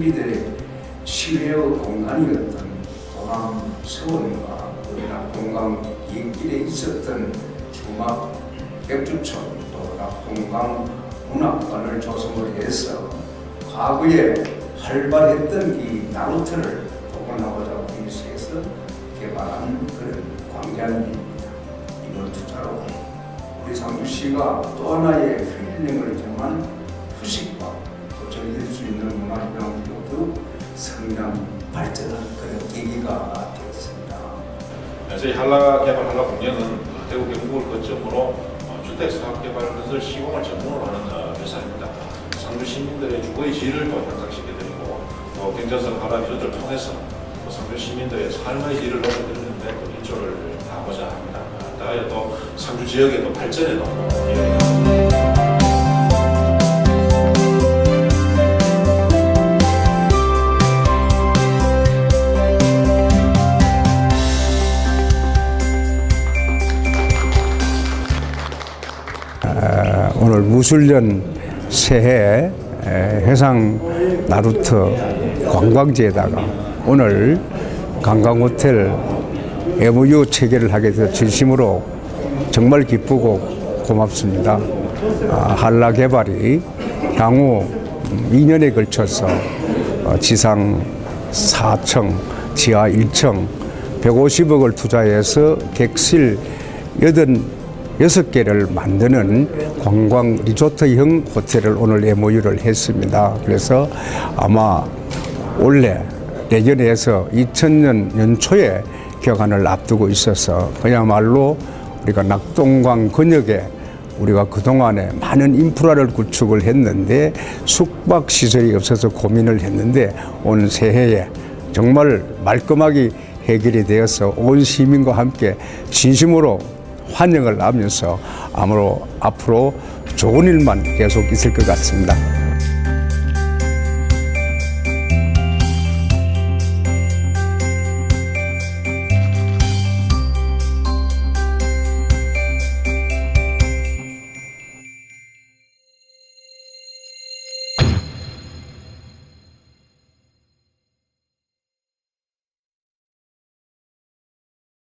우리들의 치료의 공간이었던 동암 서원과 우리 낙동강 이길에 있었던 주막 백주촌 또 낙동강 문학관을 조성을 해서 과거에 활발했던 이 나루터를 복원하고자 공시해서 개발한 그런 광장입니다. 이번 투자로 우리 상주시가 또 하나의 힐링을 정한 후식과 또 즐길 수 있는 문화활동도 성장 발전한 그런 계기가 되었습니다. 저희 한라 개발 한라 공연은 대구 경북을 거점으로 어, 주택 사업 개발 건설 시공을 전문으로 하는 어, 회사입니다. 상주 시민들의 주거의 질을 또 향상시켜드리고 또 경제성 하락 조절을 통해서 또 상주 시민들의 삶의 질을 높여드리는데 또 일조를 다하고자 합니다. 따라야 또 상주 지역의 또 발전에도 오늘 무술년 새해 에, 해상 나루터 관광지에다가 오늘 관광호텔 MOU 체결을 하게 돼서 진심으로 정말 기쁘고 고맙습니다. 아, 한라 개발이 향후 2년에 걸쳐서 어, 지상 4층, 지하 1층 150억을 투자해서 객실 86개를 만드는 관광 리조트형 호텔을 오늘 MOU를 했습니다. 그래서 아마 올해 내년에서 2000년 연초에 개관을 앞두고 있어서 그야말로 우리가 낙동강 근역에 우리가 그동안에 많은 인프라를 구축을 했는데 숙박 시설이 없어서 고민을 했는데 온 새해에 정말 말끔하게 해결이 되어서 온 시민과 함께 진심으로 환영을 하면서 아무로 앞으로 좋은 일만 계속 있을 것 같습니다.